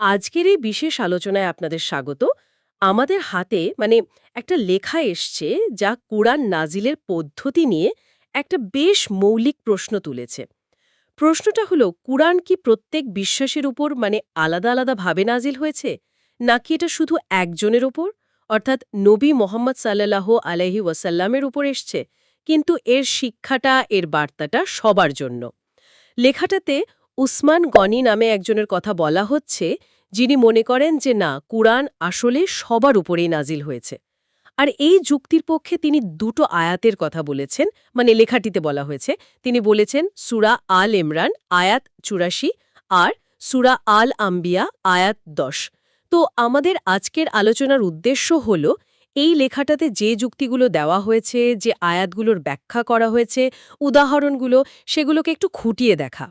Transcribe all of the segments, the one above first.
আজকের এই বিশেষ আলোচনায় আপনাদের স্বাগত। আমাদের হাতে মানে একটা লেখা এসছে যা কোরআন নাজিলের পদ্ধতি নিয়ে একটা বেশ মৌলিক প্রশ্ন তুলেছে। প্রশ্নটা হলো, কোরআন কি প্রত্যেক বিশ্বাসের উপর মানে আলাদা আলাদা ভাবে নাজিল হয়েছে? নাকি এটা শুধু একজনের উপর? অর্থাৎ নবী মোহাম্মদ সাল্লাহ আলহি ওয়াসাল্লামের উপর এসছে, কিন্তু এর শিক্ষাটা, এর বার্তাটা সবার জন্য। লেখাটাতে উসমান গনি নামে একজনের কথা বলা হচ্ছে, যিনি মনে করেন যে না, কুরআন আসলে সবার উপরেই নাজিল হয়েছে। আর এই যুক্তির পক্ষে তিনি দুটো আয়াতের কথা বলেছেন মানে লেখাটিতে বলা হয়েছে। তিনি বলেছেন, সুরা আল ইমরান, আয়াত চুরাশি, আর সুরা আল আম্বিয়া, আয়াত দশ। তো আমাদের আজকের আলোচনার উদ্দেশ্য হল, এই লেখাটাতে যে যুক্তিগুলো দেওয়া হয়েছে, যে আয়াতগুলোর ব্যাখ্যা করা হয়েছে, উদাহরণগুলো, সেগুলোকে একটু খুঁটিয়ে দেখা।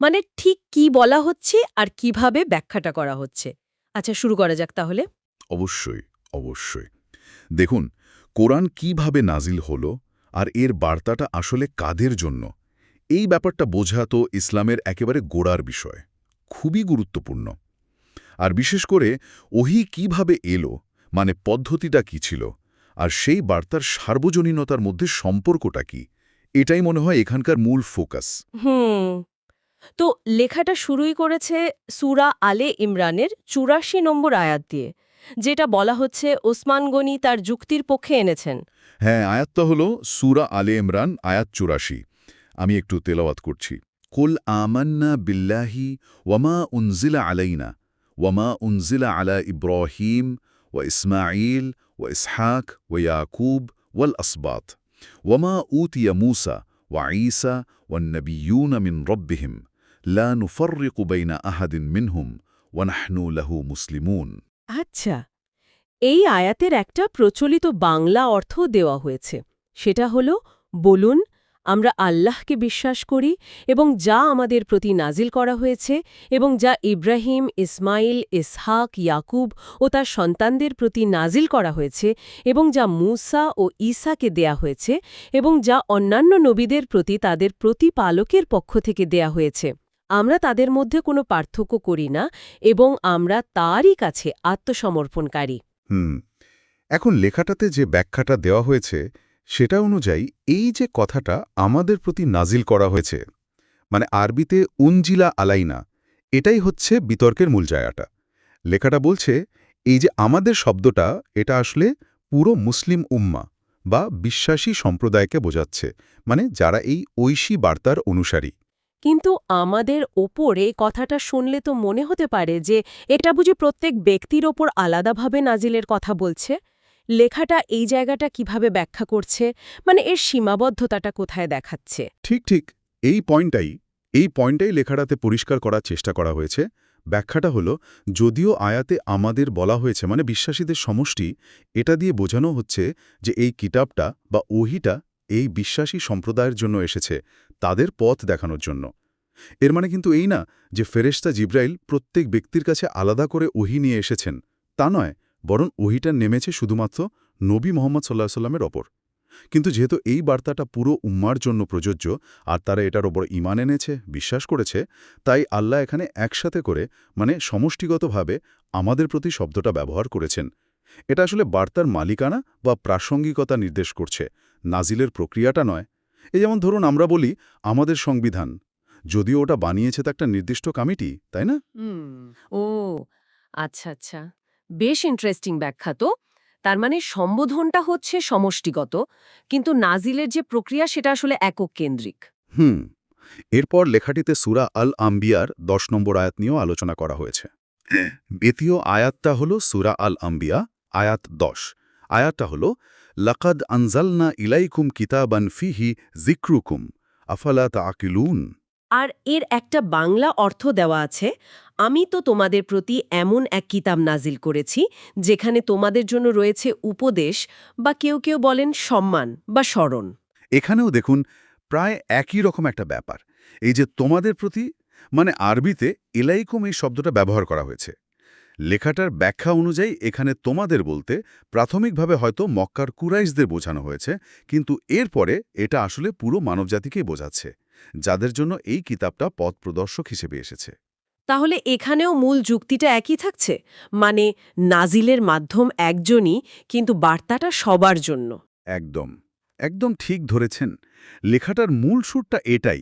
মানে ঠিক কি বলা হচ্ছে আর কীভাবে ব্যাখ্যাটা করা হচ্ছে। আচ্ছা শুরু করা যাক তাহলে। অবশ্যই অবশ্যই। দেখুন কোরআন কীভাবে নাজিল হল আর এর বার্তাটা আসলে কাদের জন্য এই ব্যাপারটা বোঝা তো ইসলামের একেবারে গোড়ার বিষয় খুবই গুরুত্বপূর্ণ। আর বিশেষ করে ওহি কীভাবে এলো মানে পদ্ধতিটা কি ছিল আর সেই বার্তার সার্বজনীনতার মধ্যে সম্পর্কটা কি এটাই মনে হয় এখানকার মূল ফোকাস। হুম। তো লেখাটা শুরুই করেছে সুরা আলে ইমরানের চুরাশি নম্বর আয়াত দিয়ে, যেটা বলা হচ্ছে ওসমান গনি তার যুক্তির পক্ষে এনেছেন। হ্যাঁ আয়াতটা হল সুরা আলে ইমরান, আয়াত চুরাশি। আমি একটু তেলাওয়াত করছি। কুল আমান্না বিল্লাহি ওয়ামা উনজিলা আলাইনা ওয়ামা উনজিলা আলা ইব্রাহিম ও ইসমাইল ও ইসহাক ও ইয়াকুব ওয়াল আসবাত। ওয়ামা উতিয়া মুসা ওয়া ঈসা ওয়ান্নবিয়ুন মিন রব্বিহিম। লা নুফরিকু বাইনা আহাদিন মিনহুম ওয়ানাহনু লাহু মুসলিমুন আচ্ছা এই আয়াতের একটা প্রচলিত বাংলা অর্থ দেওয়া হয়েছে। সেটা হল, বলুন, আমরা আল্লাহকে বিশ্বাস করি এবং যা আমাদের প্রতি নাজিল করা হয়েছে এবং যা ইব্রাহিম, ইসমাইল, ইসহাক, ইয়াকুব ও তার সন্তানদের প্রতি নাজিল করা হয়েছে এবং যা মূসা ও ঈসাকে দেয়া হয়েছে এবং যা অন্যান্য নবীদের প্রতি তাদের প্রতিপালকের পক্ষ থেকে দেয়া হয়েছে। আমরা তাদের মধ্যে কোনো পার্থক্য করি না এবং আমরা তারই কাছে আত্মসমর্পণকারী। হুম, এখন লেখাটাতে যে ব্যাখ্যাটা দেওয়া হয়েছে, সেটা অনুযায়ী এই যে কথাটা আমাদের প্রতি নাজিল করা হয়েছে মানে আরবিতে উনজিলা আলাইনা, এটাই হচ্ছে বিতর্কের মূল জায়গাটা। লেখাটা বলছে, এই যে আমাদের শব্দটা, এটা আসলে পুরো মুসলিম উম্মা বা বিশ্বাসী সম্প্রদায়কে বোঝাচ্ছে মানে যারা এই ঐশী বার্তার অনুসারী। কিন্তু আমাদের ওপরে কথাটা শুনলে তো মনে হতে পারে যে এটা বুঝি প্রত্যেক ব্যক্তির ওপর আলাদাভাবে নাজিলের কথা বলছে। লেখাটা এই জায়গাটা কীভাবে ব্যাখ্যা করছে? মানে এর সীমাবদ্ধতাটা কোথায় দেখাচ্ছে? ঠিক ঠিক। এই পয়েন্টটাই এই পয়েন্টটাই লেখাটাতে পরিষ্কার করার চেষ্টা করা হয়েছে। ব্যাখ্যাটা হলো, যদিও আয়াতে আমাদের বলা হয়েছে মানে বিশ্বাসীদের সমষ্টি, এটা দিয়ে বোঝানো হচ্ছে যে এই কিতাবটা বা ওহিটা এই বিশ্বাসী সম্প্রদায়ের জন্য এসেছে। তাদের পথ দেখানোর জন্য। এর মানে কিন্তু এই না যে ফেরেশতা জিব্রাইল প্রত্যেক ব্যক্তির কাছে আলাদা করে ওহি নিয়ে এসেছেন। তা নয়, বরং ওহিটা নেমেছে শুধুমাত্র নবী মোহাম্মদ সাল্লাহ সাল্লামের ওপর। কিন্তু যেহেতু এই বার্তাটা পুরো উম্মার জন্য প্রযোজ্য, আর তারা এটার ওপর ইমান এনেছে, বিশ্বাস করেছে, তাই আল্লাহ এখানে একসাথে করে মানে সমষ্টিগতভাবে আমাদের প্রতি শব্দটা ব্যবহার করেছেন। এটা আসলে বার্তার মালিকানা বা প্রাসঙ্গিকতা নির্দেশ করছে। নাজিলের প্রক্রিয়াটা নয়। এই যেমন ধরুন আমরা বলি আমাদের সংবিধান। যদিও ওটা বানিয়েছে তো একটা নির্দিষ্ট কমিটি তাই না? ও আচ্ছা আচ্ছা। বেশ ইন্টারেস্টিং ব্যাখ্যা তো। তার মানে সম্বোধনটা হচ্ছে সমষ্টিগত কিন্তু নাজিলের যে প্রক্রিয়া সেটা আসলে একক কেন্দ্রিক। হুম এরপর লেখাটিতে সুরা আল আম্বিয়ার দশ নম্বর আয়াত নিয়েও আলোচনা করা হয়েছে। দ্বিতীয় আয়াতটা হল সুরা আল আম্বিয়া আয়াত দশ। আয়াতটা হল লাকাদ আনজালনা ইলাইকুম কিতাবান ফিহি জিক্রুকুম আফালা তা আকিলুন আর এর একটা বাংলা অর্থ দেওয়া আছে আমি তো তোমাদের প্রতি এমন এক কিতাব নাজিল করেছি যেখানে তোমাদের জন্য রয়েছে উপদেশ বা কেউ কেউ বলেন সম্মান বা স্মরণ। এখানেও দেখুন প্রায় একই রকম একটা ব্যাপার। এই যে তোমাদের প্রতি মানে আরবিতে ইলাইকুম এই শব্দটা ব্যবহার করা হয়েছে। লেখাটার ব্যাখ্যা অনুযায়ী এখানে তোমাদের বলতে প্রাথমিকভাবে হয়তো মক্কার কুরাইশদের বোঝানো হয়েছে কিন্তু এরপরে এটা আসলে পুরো মানবজাতিকেই বোঝাচ্ছে যাদের জন্য এই কিতাবটা পথ প্রদর্শক হিসেবে এসেছে। তাহলে এখানেও মূল যুক্তিটা একই থাকছে? মানে নাজিলের মাধ্যম একজনই কিন্তু বার্তাটা সবার জন্য। একদম একদম ঠিক ধরেছেন। লেখাটার মূল সুরটা এটাই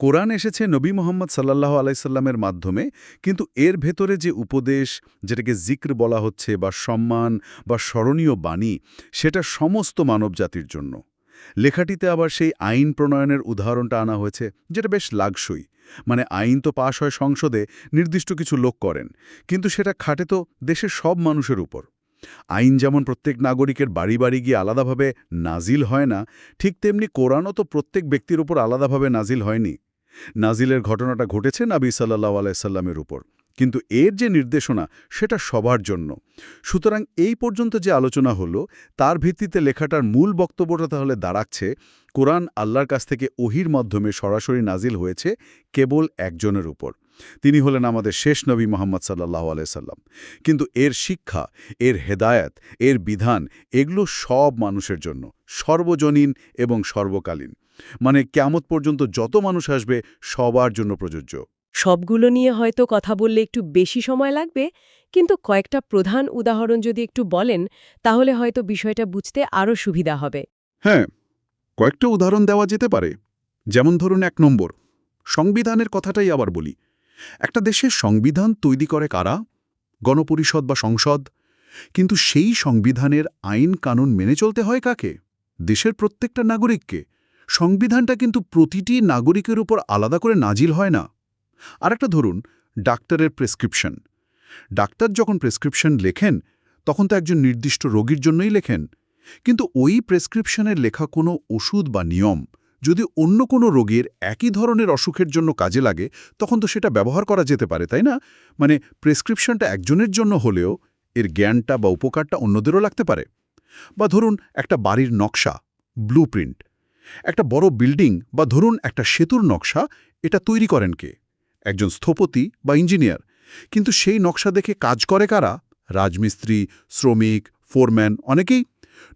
কোরআন এসেছে নবী মোহাম্মদ সাল্লাহ আলাইসাল্লামের মাধ্যমে, কিন্তু এর ভেতরে যে উপদেশ, যেটাকে জিক্র বলা হচ্ছে বা সম্মান বা স্মরণীয় বাণী, সেটা সমস্ত মানবজাতির জন্য। লেখাটিতে আবার সেই আইন প্রণয়নের উদাহরণটা আনা হয়েছে, যেটা বেশ লাগসই। মানে আইন তো পাশ হয় সংসদে, নির্দিষ্ট কিছু লোক করেন, কিন্তু সেটা খাটে তো দেশের সব মানুষের উপর। আইন যেমন প্রত্যেক নাগরিকের বাড়ি বাড়ি গিয়ে আলাদাভাবে নাজিল হয় না, ঠিক তেমনি কোরআনও তো প্রত্যেক ব্যক্তির উপর আলাদাভাবে নাজিল হয়নি। নাজিলের ঘটনাটা ঘটেছে নাবী সাল্লাহ আলাইসাল্লামের উপর। কিন্তু এর যে নির্দেশনা, সেটা সবার জন্য। সুতরাং এই পর্যন্ত যে আলোচনা হলো, তার ভিত্তিতে লেখাটার মূল বক্তব্যটা তাহলে দাঁড়াচ্ছে, কোরআন আল্লাহর কাছ থেকে ওহির মাধ্যমে সরাসরি নাজিল হয়েছে কেবল একজনের উপর। তিনি হলেন আমাদের শেষ নবী মোহাম্মদ সাল্লাহ আলাইসাল্লাম কিন্তু এর শিক্ষা এর হেদায়াত এর বিধান এগুলো সব মানুষের জন্য সর্বজনীন এবং সর্বকালীন। মানে কেমত পর্যন্ত যত মানুষ আসবে সবার জন্য প্রযোজ্য। সবগুলো নিয়ে হয়তো কথা বললে একটু বেশি সময় লাগবে কিন্তু কয়েকটা প্রধান উদাহরণ যদি একটু বলেন তাহলে হয়তো বিষয়টা বুঝতে আরও সুবিধা হবে। হ্যাঁ কয়েকটা উদাহরণ দেওয়া যেতে পারে। যেমন ধরুন এক নম্বর সংবিধানের কথাটাই আবার বলি। একটা দেশের সংবিধান তৈরি করে কারা? গণপরিষদ বা সংসদ? কিন্তু সেই সংবিধানের আইন কানুন মেনে চলতে হয় কাকে? দেশের প্রত্যেকটা নাগরিককে। সংবিধানটা কিন্তু প্রতিটি নাগরিকের উপর আলাদা করে নাজিল হয় না। আর একটা ধরুন, ডাক্তারের প্রেসক্রিপশন। ডাক্তার যখন প্রেসক্রিপশন লেখেন, তখন তো একজন নির্দিষ্ট রোগীর জন্যই লেখেন। কিন্তু ওই প্রেসক্রিপশনের লেখা কোনো ওষুধ বা নিয়ম যদি অন্য কোনো রোগীর একই ধরনের অসুখের জন্য কাজে লাগে, তখন তো সেটা ব্যবহার করা যেতে পারে, তাই না? মানে প্রেসক্রিপশনটা একজনের জন্য হলেও এর জ্ঞানটা বা উপকারটা অন্যদেরও লাগতে পারে। বা ধরুন একটা বাড়ির নকশা ব্লু একটা বড় বিল্ডিং বা ধরুন একটা সেতুর নকশা, এটা তৈরি করেন কে? একজন স্থপতি বা ইঞ্জিনিয়ার কিন্তু সেই নকশা দেখে কাজ করে কারা? রাজমিস্ত্রি, শ্রমিক ফোরম্যান অনেকেই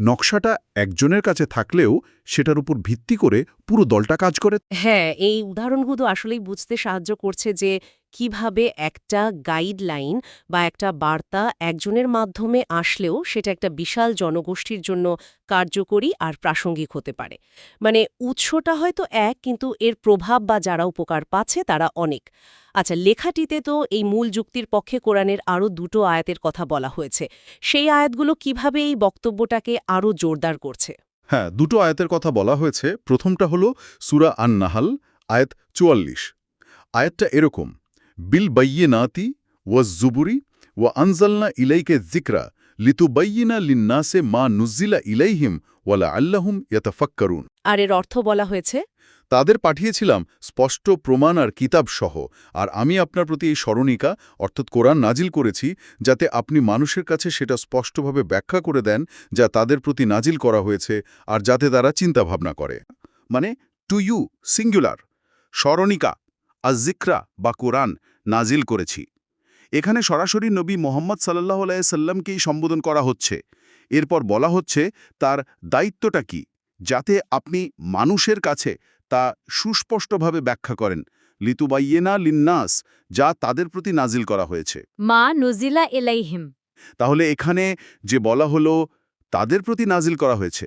নকশাটা একজনের কাছে থাকলেও সেটার উপর ভিত্তি করে পুরো দলটা কাজ করে। হ্যাঁ এই উদাহরণগুলো আসলেই বুঝতে সাহায্য করছে যে কীভাবে একটা গাইডলাইন বা একটা বার্তা একজনের মাধ্যমে আসলেও সেটা একটা বিশাল জনগোষ্ঠীর জন্য কার্যকরী আর প্রাসঙ্গিক হতে পারে। মানে উৎসটা হয়তো এক, কিন্তু এর প্রভাব বা যারা উপকার পাচ্ছে তারা অনেক। আচ্ছা লেখাটিতে তো এই মূল যুক্তির পক্ষে কোরআনের আরও দুটো আয়াতের কথা বলা হয়েছে। সেই আয়াতগুলো কীভাবে এই বক্তব্যটাকে আরও জোরদার করছে? হ্যাঁ দুটো আয়াতের কথা বলা হয়েছে। প্রথমটা হলো সুরা আন নাহাল আয়াত চুয়াল্লিশ। আয়াতটা এরকম বিল বাইয়ে নাতি ওয়াজ জুবুরি ও আনজালনা ইলাইকে জিকরা লিতুবাইয়িনা লিন্নাসে মা নুজিলা ইলাইহিম ওয়ালা আল্লাহুম ইয়াতাফাক্কারুন আর এর অর্থ বলা হয়েছে তাদের পাঠিয়েছিলাম স্পষ্ট প্রমাণ আর কিতাব সহ আর আমি আপনার প্রতি এই স্মরণিকা অর্থাৎ কোরআন নাজিল করেছি যাতে আপনি মানুষের কাছে সেটা স্পষ্টভাবে ব্যাখ্যা করে দেন যা তাদের প্রতি নাজিল করা হয়েছে আর যাতে তারা চিন্তাভাবনা করে। মানে টু ইউ সিঙ্গুলার স্মরণিকা আজিক্রা বা কোরআন নাজিল করেছি। এখানে সরাসরি নবী মোহাম্মদ সাল্লাহ আলাইসাল্লামকেই সম্বোধন করা হচ্ছে। এরপর বলা হচ্ছে তার দায়িত্বটা কি? যাতে আপনি মানুষের কাছে তা সুস্পষ্টভাবে ব্যাখ্যা করেন। লিতুবাইয়েনা লিন্নাস যা তাদের প্রতি নাজিল করা হয়েছে। মা নজিলা এলাইহিম তাহলে এখানে যে বলা হলো তাদের প্রতি নাজিল করা হয়েছে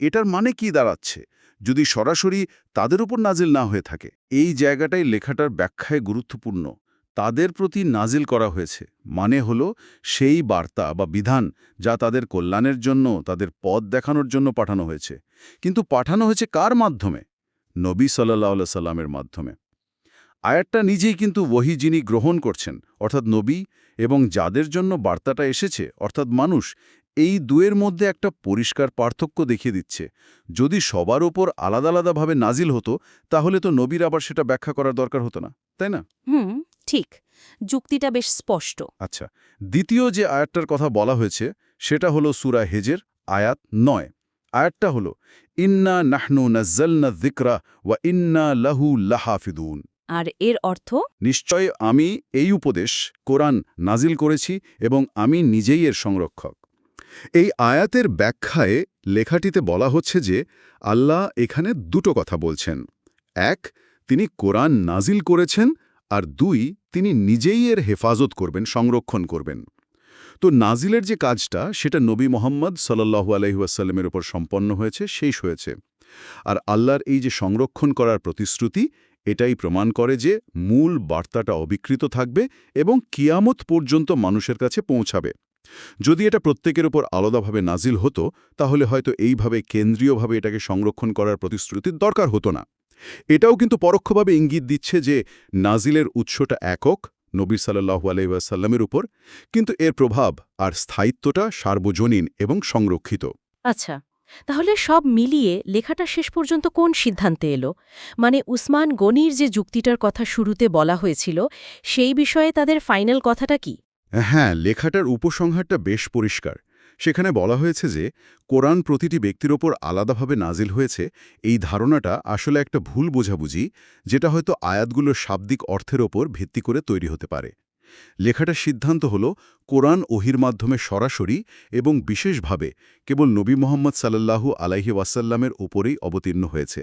এটার মানে কি দাঁড়াচ্ছে? যদি সরাসরি তাদের উপর নাজিল না হয়ে থাকে। এই জায়গাটাই লেখাটার ব্যাখ্যায় গুরুত্বপূর্ণ। তাদের প্রতি নাজিল করা হয়েছে মানে হলো সেই বার্তা বা বিধান যা তাদের কল্যাণের জন্য, তাদের পথ দেখানোর জন্য পাঠানো হয়েছে। কিন্তু পাঠানো হয়েছে কার মাধ্যমে? নবী সাল্লাহ সাল্লামের মাধ্যমে। আয়াতটা নিজেই কিন্তু ওহি যিনি গ্রহণ করছেন, অর্থাৎ নবী এবং যাদের জন্য বার্তাটা এসেছে, অর্থাৎ মানুষ এই দুয়ের মধ্যে একটা পরিষ্কার পার্থক্য দেখিয়ে দিচ্ছে। যদি সবার ওপর আলাদা আলাদাভাবে নাজিল হতো তাহলে তো নবীর আবার সেটা ব্যাখ্যা করার দরকার হতো না তাই না? হুম ঠিক। যুক্তিটা বেশ স্পষ্ট। আচ্ছা দ্বিতীয় যে আয়াতটার কথা বলা হয়েছে সেটা হলো সুরা হেজের আয়াত নয়। আয়াতটা হলো ইন্না নাহনু নাজ্জালনা যিকরা ওয়া ইন্না লাহু লাহাফিদুন। আর এর অর্থ? নিশ্চয় আমি এই উপদেশ কোরআন নাজিল করেছি এবং আমি নিজেই এর সংরক্ষক। এই আয়াতের ব্যাখ্যায় লেখাটিতে বলা হচ্ছে যে আল্লাহ এখানে দুটো কথা বলছেন। এক, তিনি কোরআন নাজিল করেছেন আর দুই, তিনি নিজেই এর হেফাজত করবেন, সংরক্ষণ করবেন। তো নাজিলের যে কাজটা, সেটা নবী মোহাম্মদ সাল্লাহু আলহিউসাল্লামের ওপর সম্পন্ন হয়েছে, শেষ হয়েছে। আর আল্লাহর এই যে সংরক্ষণ করার প্রতিশ্রুতি, এটাই প্রমাণ করে যে মূল বার্তাটা অবিকৃত থাকবে এবং কিয়ামত পর্যন্ত মানুষের কাছে পৌঁছাবে। যদি এটা প্রত্যেকের উপর আলাদাভাবে নাজিল হতো, তাহলে হয়তো এইভাবে কেন্দ্রীয়ভাবে এটাকে সংরক্ষণ করার প্রতিশ্রুতির দরকার হতো না। এটাও কিন্তু পরোক্ষভাবে ইঙ্গিত দিচ্ছে যে নাজিলের উৎসটা একক, নবী সাল্লাহু আলহিউসাল্লামের উপর, কিন্তু এর প্রভাব আর স্থায়িত্বটা সার্বজনীন এবং সংরক্ষিত। আচ্ছা তাহলে সব মিলিয়ে লেখাটা শেষ পর্যন্ত কোন সিদ্ধান্তে এলো? মানে উসমান গনির যে যুক্তিটার কথা শুরুতে বলা হয়েছিল, সেই বিষয়ে তাদের ফাইনাল কথাটা কি? হ্যাঁ লেখাটার উপসংহারটা বেশ পরিষ্কার। সেখানে বলা হয়েছে যে, কোরআন প্রতিটি ব্যক্তির ওপর আলাদাভাবে নাজিল হয়েছে। এই ধারণাটা আসলে একটা ভুল বোঝাবুঝি, যেটা হয়তো আয়াতগুলোর শাব্দিক অর্থের ওপর ভিত্তি করে তৈরি হতে পারে। লেখাটার সিদ্ধান্ত হল, কোরআন ওহির মাধ্যমে সরাসরি এবং বিশেষভাবে কেবল নবী মোহাম্মদ সাল্লাল্লাহু আলাইহি ওয়াসাল্লামের ওপরেই অবতীর্ণ হয়েছে।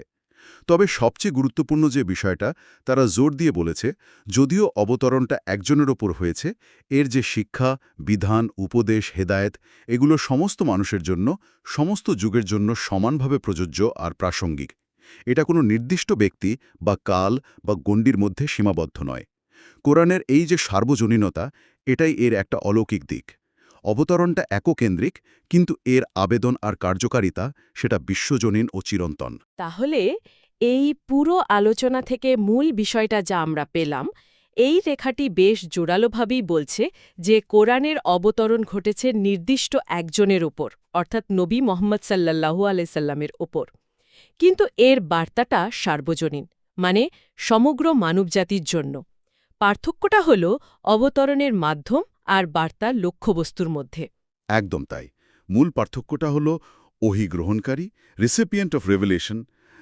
তবে সবচেয়ে গুরুত্বপূর্ণ যে বিষয়টা তারা জোর দিয়ে বলেছে, যদিও অবতরণটা একজনের ওপর হয়েছে, এর যে শিক্ষা, বিধান, উপদেশ, হেদায়েত, এগুলো সমস্ত মানুষের জন্য, সমস্ত যুগের জন্য সমানভাবে প্রযোজ্য আর প্রাসঙ্গিক। এটা কোনো নির্দিষ্ট ব্যক্তি বা কাল বা গণ্ডির মধ্যে সীমাবদ্ধ নয়। কোরআনের এই যে সার্বজনীনতা, এটাই এর একটা অলৌকিক দিক। অবতরণটা এককেন্দ্রিক, কিন্তু এর আবেদন আর কার্যকারিতা সেটা বিশ্বজনীন ও চিরন্তন। তাহলে এই পুরো আলোচনা থেকে মূল বিষয়টা যা আমরা পেলাম, এই রেখাটি বেশ জোরালোভাবেই বলছে যে কোরআনের অবতরণ ঘটেছে নির্দিষ্ট একজনের ওপর অর্থাৎ নবী মোহাম্মদ সাল্লাল্লাহু আলাইসাল্লামের ওপর কিন্তু এর বার্তাটা সার্বজনীন মানে সমগ্র মানবজাতির জন্য। পার্থক্যটা হল অবতরণের মাধ্যম আর বার্তা লক্ষ্যবস্তুর মধ্যে। একদম তাই। মূল পার্থক্যটা হল ওহি গ্রহণকারী রিসিপিয়েন্ট অফ রেভেলেশন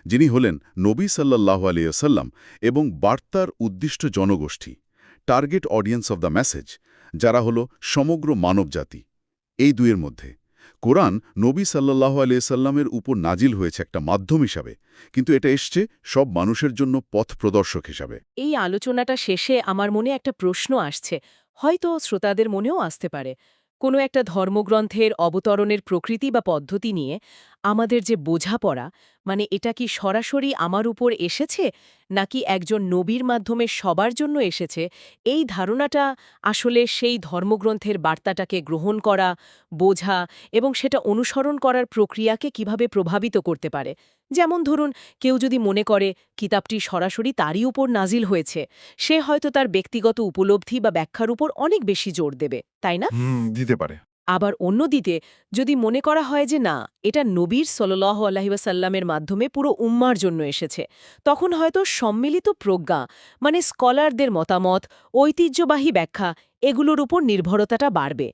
যিনি হলেন নবী সাল্লাহ আলিয়াল্লাম এবং বার্তার উদ্দিষ্ট জনগোষ্ঠী, target audience of the message, যারা হল সমগ্র মানবজাতি। এই দুয়ের মধ্যে কোরআন নবী সাল্লাহ আলিয়াল্লামের উপর নাজিল হয়েছে একটা মাধ্যম হিসাবে, কিন্তু এটা এসছে সব মানুষের জন্য পথ প্রদর্শক হিসাবে। এই আলোচনাটা শেষে আমার মনে একটা প্রশ্ন আসছে, হয়তো শ্রোতাদের মনেও আসতে পারে। কোনো একটা ধর্মগ্রন্থের অবতরণের প্রকৃতি বা পদ্ধতি নিয়ে আমাদের যে বোঝাপড়া মানে এটা কি সরাসরি আমার উপর এসেছে, নাকি একজন নবীর মাধ্যমে সবার জন্য এসেছে, এই ধারণাটা আসলে সেই ধর্মগ্রন্থের বার্তাটাকে গ্রহণ করা, বোঝা এবং সেটা অনুসরণ করার প্রক্রিয়াকে কীভাবে প্রভাবিত করতে পারে? যেমন ধরুন কেউ যদি মনে করে কিতাবটি সরাসরি তারই উপর নাজিল হয়েছে সে হয়তো তার ব্যক্তিগত উপলব্ধি বা ব্যাখ্যার উপর অনেক বেশি জোর দেবে তাই না? দিতে পারে। আবার অন্য দিতে যদি মনে করা হয় যে না এটা নবীর সল্লাহ আলহিবাসাল্লামের মাধ্যমে পুরো উম্মার জন্য এসেছে তখন হয়তো সম্মিলিত প্রজ্ঞা মানে স্কলারদের মতামত ঐতিহ্যবাহী ব্যাখ্যা এগুলোর উপর নির্ভরতাটা বাড়বে।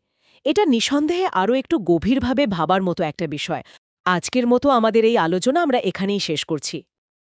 এটা নিঃসন্দেহে আরও একটু গভীরভাবে ভাবার মতো একটা বিষয়। আজকের মতো আমাদের এই আলোচনা আমরা এখানেই শেষ করছি।